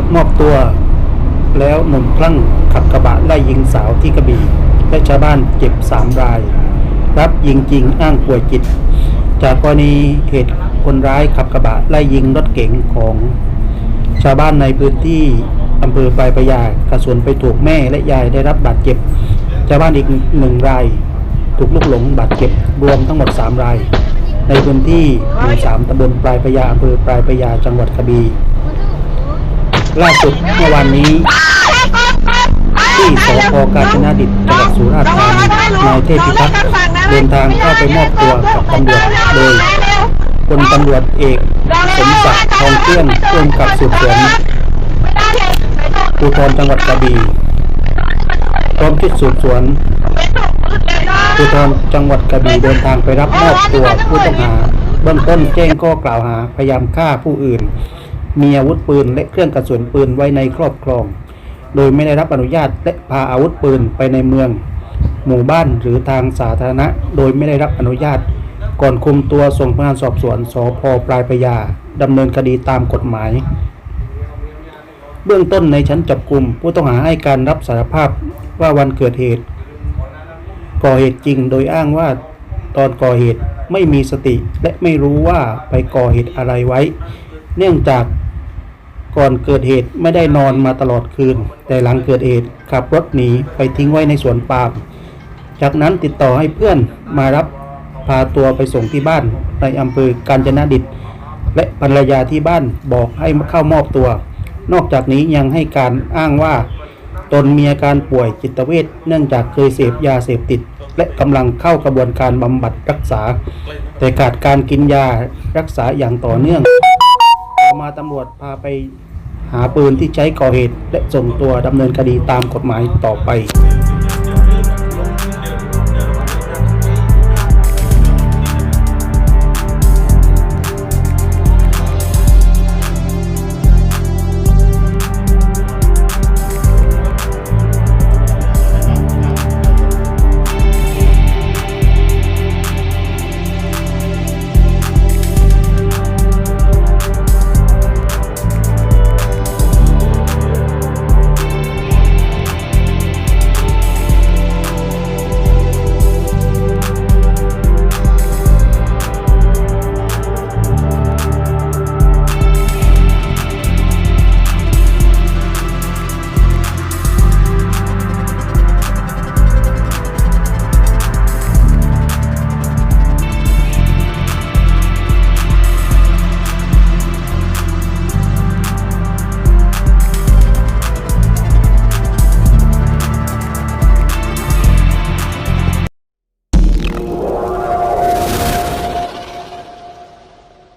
ดมอบตัว แล้วหนุ่มคลั่งขับกระบะไล่ยิงสาวที่กระบี่และชาวบ้านเจ็บสามราย รับยิงจริงอ้างป่วยจิต จากกรณีเหตุคนร้ายขับกระบะไล่ยิงรถเก๋งของชาวบ้านในพื้นที่อำเภอปลายพระยากระสุนไปถูกแม่และยายได้รับบาดเจ็บ ชาวบ้านอีกหนึ่งราย ถูกลูกหลงบาดเจ็บรวมทั้งหมด 3 ราย ในพื้นที่หมู่สามตำบลปลายพระยาอำเภอปลายพระยาจังหวัดกระบี่ ล่าสุดเมื่อวานนี้ ที่สพกาญจนดิตจังหวัดสุราษฎร์ธานีนายเทพพิทักษ์เดินทางเข้าไปมอบตัวกับตำรวจโดยพลตำรวจเอกสมศักดิ์ทองเกลี้ยงร่วมกับสืบสวนภูธรจังหวัดกระบี่พร้อมชุดสืบสวนภูธรจังหวัดกระบี่เดินทางไปรับมอบตัวผู้ต้องหา เบื้องต้นแจ้งข้อกล่าวหาพยายามฆ่าผู้อื่น มีอาวุธปืนและเครื่องกระสุนปืนไว้ในครอบครอง โดยไม่ได้รับอนุญาตและพาอาวุธปืนไปในเมือง หมู่บ้านหรือทางสาธารณะ โดยไม่ได้รับอนุญาต ก่อนคุมตัวส่งพนักงานสอบสวนสพปลายพยาดำเนินคดีตามกฎหมาย เบื้องต้นในชั้นจับกลุ่มผู้ต้องหาให้การรับสารภาพว่าวันเกิดเหตุ ก่อเหตุจริงโดยอ้างว่าตอนก่อเหตุไม่มีสติและไม่รู้ว่าไปก่อเหตุอะไรไว้ เนื่องจาก ก่อนเกิดเหตุไม่ได้นอนมาตลอดคืน แต่หลังเกิดเหตุขับรถหนีไปทิ้งไว้ในสวนปาล์มจากนั้นติดต่อให้เพื่อนมารับพาตัวไปส่งที่บ้านในอำเภอกาญจนดิตและภรรยาที่บ้านบอกให้เข้ามอบตัว นอกจากนี้ยังให้การอ้างว่า ตนมีอาการป่วยจิตเวชเนื่องจากเคยเสพยาเสพติด และกำลังเข้ากระบวนการบำบัดรักษา แต่ขาดการกินยารักษาอย่างต่อเนื่อง มาตำรวจพาไปหาปืนที่ใช้ก่อเหตุ และส่งตัวดำเนินคดีตามกฎหมายต่อไป